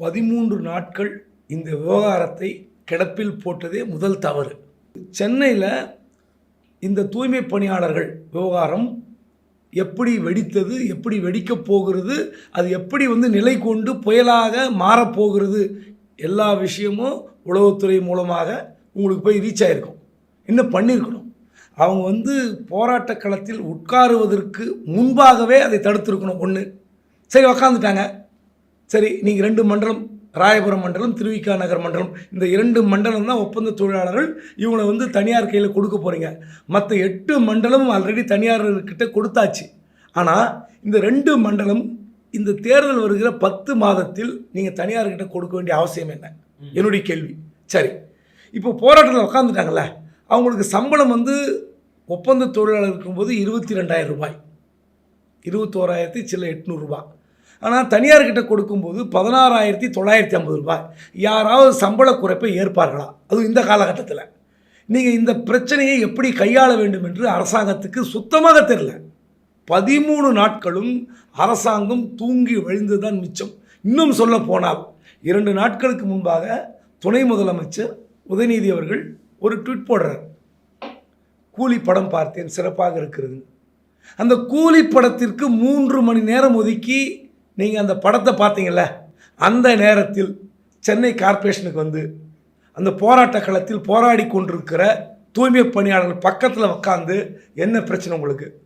பதிமூன்று நாட்கள் இந்த விவகாரத்தை கிடப்பில் போட்டதே முதல் தவறு. சென்னையில் இந்த தூய்மை பணியாளர்கள் விவகாரம் எப்படி வெடித்தது எப்படி வெடிக்கப் போகிறது அது எப்படி வந்து நிலை கொண்டு புயலாக மாறப்போகிறது எல்லா விஷயமும் உளவுத்துறை மூலமாக உங்களுக்கு போய் ரீச் ஆகிருக்கும் இன்னும் பண்ணியிருக்கணும் அவங்க வந்து போராட்ட களத்தில் உட்காருவதற்கு முன்பாகவே அதை தடுத்திருக்கணும். ஒன்று சரி உக்காந்துட்டாங்க. சரி நீங்கள் ரெண்டு மண்டலம் ராயபுரம் மண்டலம் திருவிக்கா நகர் மண்டலம் இந்த இரண்டு மண்டலம் தான் ஒப்பந்த தொழிலாளர்கள் இவங்களை வந்து தனியார் கையில் கொடுக்க போகிறீங்க மற்ற எட்டு மண்டலமும் ஆல்ரெடி தனியார்கிட்ட கொடுத்தாச்சு. ஆனால் இந்த ரெண்டு மண்டலம் இந்த தேர்தல் வருகிற பத்து மாதத்தில் நீங்கள் தனியார்கிட்ட கொடுக்க வேண்டிய அவசியம் என்ன? என்னுடைய கேள்வி. சரி இப்போ போராட்டத்தில் உட்காந்துட்டாங்கல்ல அவங்களுக்கு சம்பளம் வந்து ஒப்பந்த தொழிலாளர் இருக்கும்போது இருபத்தி ரெண்டாயிரம் ரூபாய். இருபத்தோராயிரத்தி சில எட்நூறுரூபா ஆனால் தனியார்கிட்ட கொடுக்கும்போது பதினாறாயிரத்தி தொள்ளாயிரத்தி ஐம்பது ரூபாய். யாராவது சம்பள குறைப்பை ஏற்பார்களா? அதுவும் இந்த காலகட்டத்தில். நீங்கள் இந்த பிரச்சனையை எப்படி கையாள வேண்டும் என்று அரசாங்கத்துக்கு சுத்தமாக தெரில. பதிமூணு நாட்களும் அரசாங்கம் தூங்கி வழிந்து தான் மிச்சம். இன்னும் சொல்ல போனால் இரண்டு நாட்களுக்கு முன்பாக துணை முதலமைச்சர் உதயநிதி அவர்கள் ஒரு ட்வீட் போடுறார். கூலி படம் பார்த்தேன் சிறப்பாக இருக்கிறது. அந்த கூலி படத்திற்கு மூன்று மணி நேரம் ஒதுக்கி நீங்கள் அந்த படத்தை பார்த்தீங்கள அந்த நேரத்தில் சென்னை கார்ப்பரேஷனுக்கு வந்து அந்த போராட்ட களத்தில் போராடி கொண்டிருக்கிற தூய்மை பணியாளர்கள் பக்கத்தில் உட்காந்து என்ன பிரச்சனை உங்களுக்கு?